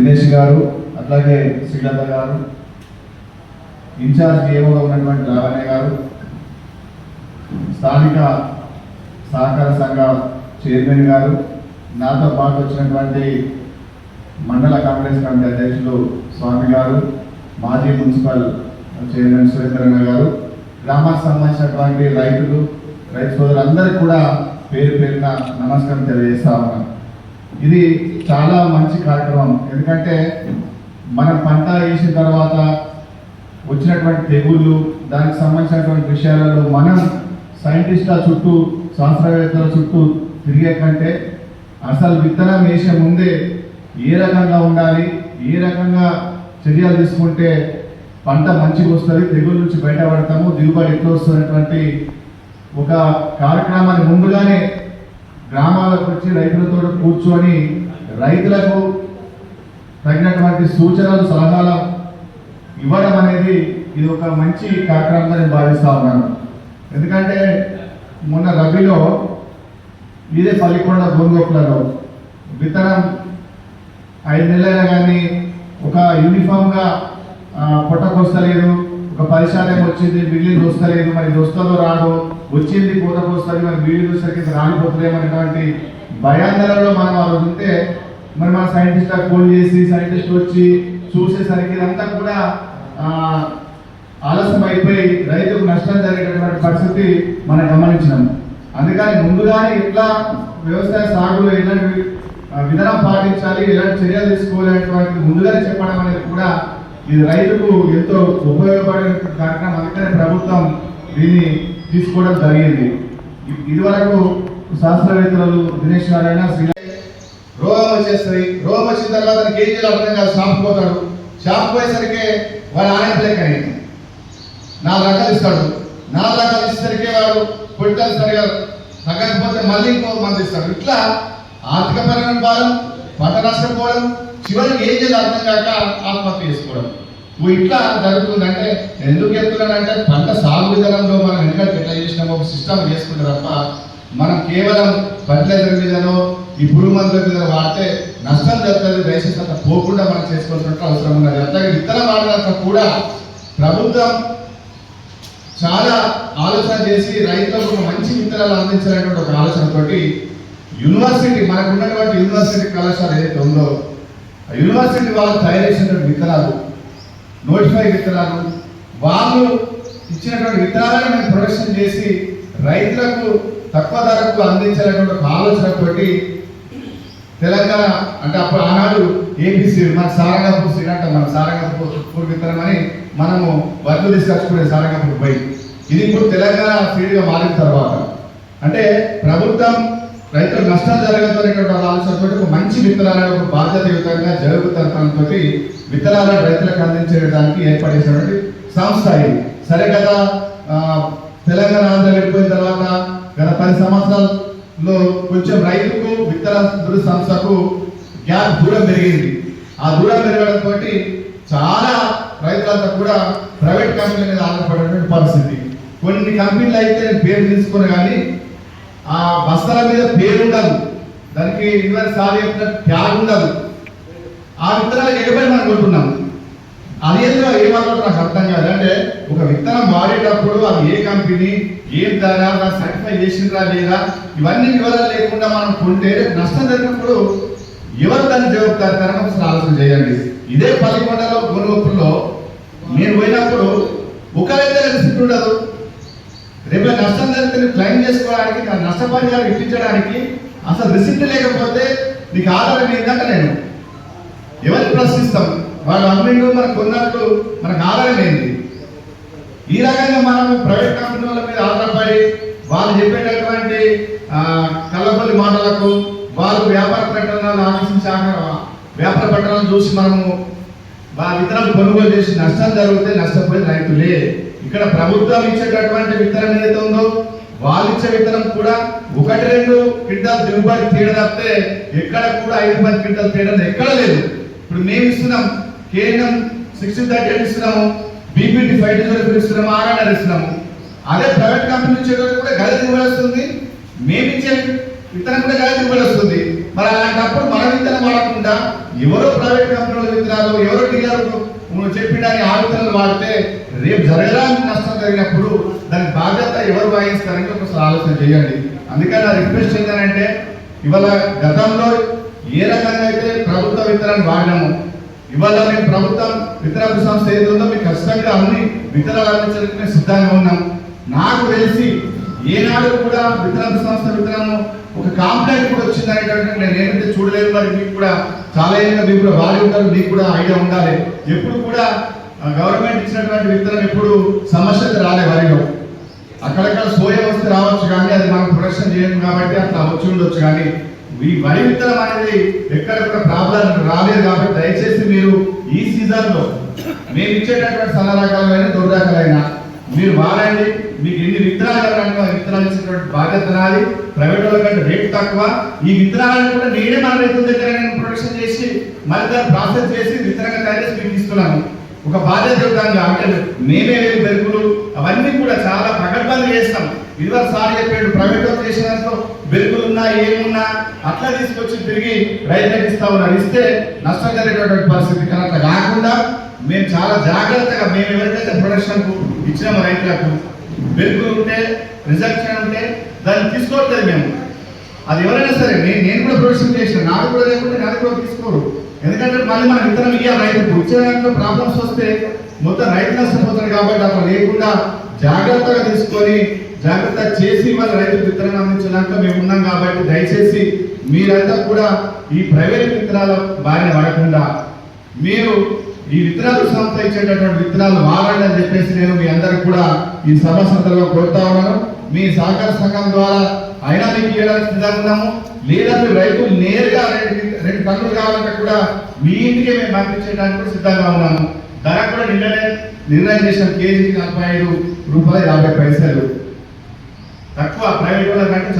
దినేష్ గారు అట్లాగే శ్రీలత గారు ఇన్ఛార్జ్ ఏమోగా ఉన్నటువంటి లావణ్య గారు స్థానిక సహకార సంఘ చైర్మన్ గారు నాతో పాటు వచ్చినటువంటి మండల కాంగ్రెస్ కమిటీ అధ్యక్షులు స్వామి గారు మాజీ మున్సిపల్ చైర్మన్ సురేంద్రన్న గారు గ్రామానికి సంబంధించినటువంటి రైతులు రైతు సోదరులందరికీ కూడా పేరు పేరున నమస్కారం తెలియజేస్తా ఉన్నాను. ఇది చాలా మంచి కార్యక్రమం. ఎందుకంటే మనం పంట వేసిన తర్వాత వచ్చినటువంటి తెగుళ్ళు దానికి సంబంధించినటువంటి విషయాలలో మనం సైంటిస్టుల చుట్టూ శాస్త్రవేత్తల చుట్టూ తిరిగే కంటే అసలు విత్తనం వేసే ముందే ఏ రకంగా ఉండాలి ఏ రకంగా చర్యలు తీసుకుంటే పంట మంచిగా వస్తుంది తెగుళ్ళ నుంచి బయటపడతాము దిగుబడి ఎట్లా వస్తున్నటువంటి ఒక కార్యక్రమాన్ని ముందుగానే గ్రామాలకు వచ్చి రైతులతో కూర్చొని రైతులకు తగినటువంటి సూచనలు సలహాలు ఇవ్వడం అనేది ఇది ఒక మంచి కార్యక్రమంగా నేను భావిస్తా ఉన్నాను. ఎందుకంటే మొన్న రబీలో ఇదే పల్లికొండ గోంగోపులలో విత్తనం ఐదు నెలలైనా కానీ ఒక యూనిఫామ్గా పొట్టకొస్తలేదు ఒక పది శాతం వచ్చింది బిల్లులు వస్తలేదు మరి ఇది వస్తుందో వచ్చింది కోతకు వస్తుంది మరి బిల్లులు వచ్చేసరికి రాలిపోతలేమనేటువంటి భయాందోళనలో మనం అలా ఉంటే మరి మన సైంటిస్ట్ ఫోన్ చేసి సైంటిస్ట్ వచ్చి చూసేసరికి ఇదంతా కూడా ఆలస్యం అయిపోయి రైతుకు నష్టం జరిగేటటువంటి పరిస్థితి మనం గమనించినాము అందుకని ముందుగానే ఇట్లా వ్యవసాయ సాగులో ఎలాంటి విధానం పాటించాలి ఎలాంటి చర్యలు తీసుకోవాలి అనేటువంటి ముందుగానే చెప్పడం అనేది కూడా ఇది రైతుకు ఎంతో ఉపయోగపడే కార్యక్రమం అందుకనే ప్రభుత్వం దీన్ని తీసుకోవడం జరిగింది. ఇదివరకు శాస్త్రవేత్తలు దినేష్ నారాయణ శ్రీ రోగం వచ్చేస్తుంది. రోగం వచ్చిన తర్వాత కేజీలు అర్థం కాదు. షాప్ పోతాడు. షాప్ పోయేసరికి వాడు అయ్యింది నాలుగు రకాలు ఇస్తాడు. నాలుగు రకాలు ఇచ్చేసరికి వాడు పొట్టాలు సరిగా తగ్గకపోతే మళ్ళీ ఇంకో మంది ఇస్తాడు. ఇట్లా ఆర్థికపరమైన భారం పంట నష్టపోవడం చివరికి ఏం చేయాలి అర్థం కాక ఆత్మహత్య చేసుకోవడం. నువ్వు ఇట్లా జరుగుతుందంటే ఎందుకు చెప్తున్నానంటే పంట సాగు విధానంలో మనం ఎందుకంటే ఎట్లా చేసినామో ఒక సిస్టమ్ చేసుకుంటే తప్ప మనం కేవలం ఫర్టిలైజర్ మీదనో ఈ పురుగు మందుల మీద వాడితే నష్టం జరుగుతుంది దయచేసి అంత పోకుండా మనం చేసుకోవాల్సిన అవసరం ఉన్నది. అట్లాగే ఇతర వాడినంత కూడా ప్రభుత్వం చాలా ఆలోచన చేసి రైతులకు మంచి విత్తనాలు అందించాలనేటువంటి ఒక ఆలోచనతోటి యూనివర్సిటీ మనకు ఉన్నటువంటి యూనివర్సిటీ కళాశాల ఏదైతే ఉందో ఆ యూనివర్సిటీ వాళ్ళు తయారు చేసినటువంటి విత్తనాలు నోటిఫై విత్తనాలు వాళ్ళు ఇచ్చినటువంటి విత్తనాలను మేము ప్రొడక్షన్ చేసి రైతులకు తక్కువ ధరకు అందించాలనేటువంటి ఒక ఆలోచనతోటి తెలంగాణ అంటే అప్పుడు ఆనాడు ఏపీసీ మన సారంగపూర్ సీడ్ మన సారంగపూర్ విత్తనం అని మనము వడ్లు తీసుకొచ్చుకునే సారంగపూర్ పోయి ఇది ఇప్పుడు తెలంగాణ సీడ్గా మారిన తర్వాత. అంటే ప్రభుత్వం రైతులు నష్టాలు జరగదనేటువంటి ఆలోచనతో ఒక మంచి విత్తనాలను ఒక బాధ్యతయుతంగా జరుగుతుంతో విత్తనాలను రైతులకు అందించడానికి ఏర్పడేసినటువంటి సంస్థ ఇది. సరే కదా తెలంగాణ ఆంధ్ర వెళ్ళిపోయిన తర్వాత గత పది సంవత్సరాల్లో కొంచెం రైతుకు విత్తన సంస్థకు గ్యాప్ దూరం పెరిగింది. ఆ దూరం పెరగడంతో చాలా రైతులంతా కూడా ప్రైవేట్ కంపెనీల మీద ఆధారపడేటువంటి పరిస్థితి. కొన్ని కంపెనీలు అయితే నేను పేరు తీసుకుని కానీ ఆ బస్తాల మీద పేరు ఉండదు దానికి ఇదివరకు సార్ యొక్క ట్యాగ్ ఉండదు ఆ విత్తనాలకు ఎగబడి మనం కొంటున్నాం అది ఏదో ఏమాత్రం నాకు అర్థం కాదు. అంటే ఒక విత్తనం వాడేటప్పుడు అది ఏ కంపెనీ ఏం ధర సర్టిఫై చేసిండ్రా లేదా ఇవన్నీ వివరాలు లేకుండా మనం కొంటే నష్టం జరిగినప్పుడు ఎవరు దాన్ని జవాబుదారితారని ఒకసారి ఆలోచన చేయండి. ఇదే పల్లికొండలో గురువప్పుల్లో నేను పోయినప్పుడు ఒక రైతు ఉండదు. రేపు నష్టం జరిగితే నువ్వు క్లెయిమ్ చేసుకోవడానికి నా నష్టపరిహారం ఇప్పించడానికి అసలు రిసిప్ట్ లేకపోతే నీకు ఆధారం ఏందంట నేను. ఎవరిని ప్రశ్నిస్తాం? వాళ్ళు అమ్మిండు మనకు కొన్నట్టు మనకు ఆధారం ఏంది? ఈ రకంగా మనం ప్రైవేట్ కంపెనీల మీద ఆధారపడి వాళ్ళు చెప్పేటటువంటి ఆ, కళ్ళబొల్లి మాటలకు వాళ్ళు వ్యాపార ప్రకటనలు ఆఫీసు వ్యాపార ప్రకటనలు చూసి మనము వాళ్ళ ఇతరులు కొనుగోలు చేసి నష్టం జరిగితే నష్టపోయిన రైతులే. ఇక్కడ ప్రభుత్వం ఇచ్చేటటువంటి విత్తనం ఏదైతే ఉందో వాళ్ళు ఇచ్చే విత్తనం కూడా ఒకటి రెండు క్వింటాల్ దిగుబడి తేడా తప్పితే ఎక్కడ కూడా ఐదు పది క్వింటాల్ తేడా ఎక్కడ లేదు. ఇప్పుడు మేము ఇస్తున్నాం కేవలం సిక్స్టీన్ థర్టీ ఎయిట్ ఇస్తున్నాము బీపీటీ ఫైవ్ జీరో ఇస్తున్నాము ఆర్ఆర్ఆర్ ఇస్తున్నాము. అదే ప్రైవేట్ కంపెనీ ఇచ్చేటప్పుడు కూడా గది దిగుబడి వస్తుంది. మేము ఇచ్చే విత్తనం కూడా గది దిగుబడి వస్తుంది. మరి అలాంటప్పుడు మన విత్తనం వాడకుండా ఎవరో ప్రైవేట్ కంపెనీలు విత్తనాలు ఎవరో టీఆర్ చెప్పినని ఆలోచనలు వాడితే రేపు జరగడానికి నష్టం జరిగినప్పుడు దానికి బాధ్యత ఎవరు వాయిస్తారంటే ఒకసారి ఆలోచన చేయండి. అందుకని నా రిక్వెస్ట్ ఏంటంటే ఇవాళ గతంలో ఏ రకంగా అయితే ప్రభుత్వ విత్తనాన్ని వాడినాము ఇవాళ మేము ప్రభుత్వం విత్తన సంస్థ ఏదో మీకు ఖచ్చితంగా అన్ని విత్తనాలు అందించడానికి సిద్ధంగా ఉన్నాం. నాకు తెలిసి ఏనాడు కూడా విత్తన సంస్థ విత్తనము ఒక కాంప్లైంట్ కూడా వచ్చింది అనేటటువంటి నేను ఏంటంటే చూడలేదు మరి మీకు కూడా చాలా ఏళ్ళుగా మీకు కూడా వాడి ఉంటారు మీకు కూడా ఐడియా ఉండాలి. ఎప్పుడు కూడా గవర్నమెంట్ ఇచ్చినటువంటి విత్తనం ఎప్పుడు సమస్యలు రాలే వరిలో. అక్కడక్కడ సోయ వస్తే రావచ్చు కానీ అది మనం ప్రొడక్షన్ చేయము కాబట్టి అట్లా వచ్చి ఉండొచ్చు కానీ ఈ వరి విత్తనం అనేది ఎక్కడ కూడా ప్రాబ్లం రాలేదు కాబట్టి దయచేసి మీరు ఈ సీజన్లో మేము ఇచ్చేటటువంటి సన్న రకాలైన దొడ్డు రకాలైన మీరు వాడండి. మీరు విత్తనాలు కావాలంటే విత్తనాలు ఇచ్చినటువంటి బాధ్యత నాది. ప్రైవేట్ వాళ్ళ కంటే రేట్ తక్కువ. ఈ విత్తనాలను కూడా నేనే మన రైతుల దగ్గర నేను ప్రొడక్షన్ చేసి మళ్ళీ దాన్ని ప్రాసెస్ చేసి విత్తనంగా తయారు చేసి మీకు ఇస్తున్నాను. ఒక బాధ్యతయుతంగా అంటే మేమే వెళ్ళి బెరుకులు అవన్నీ కూడా చాలా ప్రకటనలు చేస్తాం. ఇదివరకు సార్ చెప్పాడు ప్రైవేట్ వాళ్ళు చేసినందుకు బెరుకులు ఉన్నా ఏమున్నా అట్లా తీసుకొచ్చి తిరిగి రైతులకు ఇస్తా ఉన్నారు. ఇస్తే నష్టం జరిగేటువంటి పరిస్థితి కానీ అట్లా కాకుండా మేము చాలా జాగ్రత్తగా మేము ఎవరికైతే ప్రొడక్షన్ ఇచ్చినాము రైతులకు బెరుకులు ఉంటే రిజెక్షన్ ఉంటే దాన్ని తీసుకోవట్లేదు మేము. అది ఎవరైనా సరే నేను నేను కూడా ప్రొడక్షన్ చేసిన నాకు కూడా లేకుంటే నాకు కూడా తీసుకోరు. ఎందుకంటే మళ్ళీ మనం విత్తనం ఇవ్వాలి రైతుకు వచ్చే దాంట్లో ప్రాబ్లమ్స్ వస్తే మొత్తం రైతు నష్టపోతాడు కాబట్టి అట్లా లేకుండా జాగ్రత్తగా తీసుకొని జాగ్రత్త చేసి వాళ్ళ రైతుకు విత్తనం అందించడానికి మేము ఉన్నాం కాబట్టి దయచేసి మీరంతా కూడా ఈ ప్రైవేట్ విత్తనాల బారిన పడకుండా మీరు ఈ విత్తనాలు సంస్థ ఇచ్చేటటువంటి విత్తనాలు వాడండి అని చెప్పేసి నేను మీ అందరికి కూడా ఈ సభ సందర్భంగా కోరుతా ఉన్నాను. మీ సహకార సంఘం ద్వారా అయినా మీకు ఇవ్వడానికి సిద్ధంగా ఉన్నాము లేదా మీరు రైతు నేరుగా రెండు రెండు పనులు కావాలంటే కూడా మీ ఇంటికే మేము పంపించేయడానికి కూడా సిద్ధంగా ఉన్నాము. ధర కూడా నిన్ననే నిర్ణయం చేసిన కేజీకి నలభై ఐదు రూపాయలు యాభై పైసలు. తక్కువ ప్రైవేట్ వాళ్ళ కంటే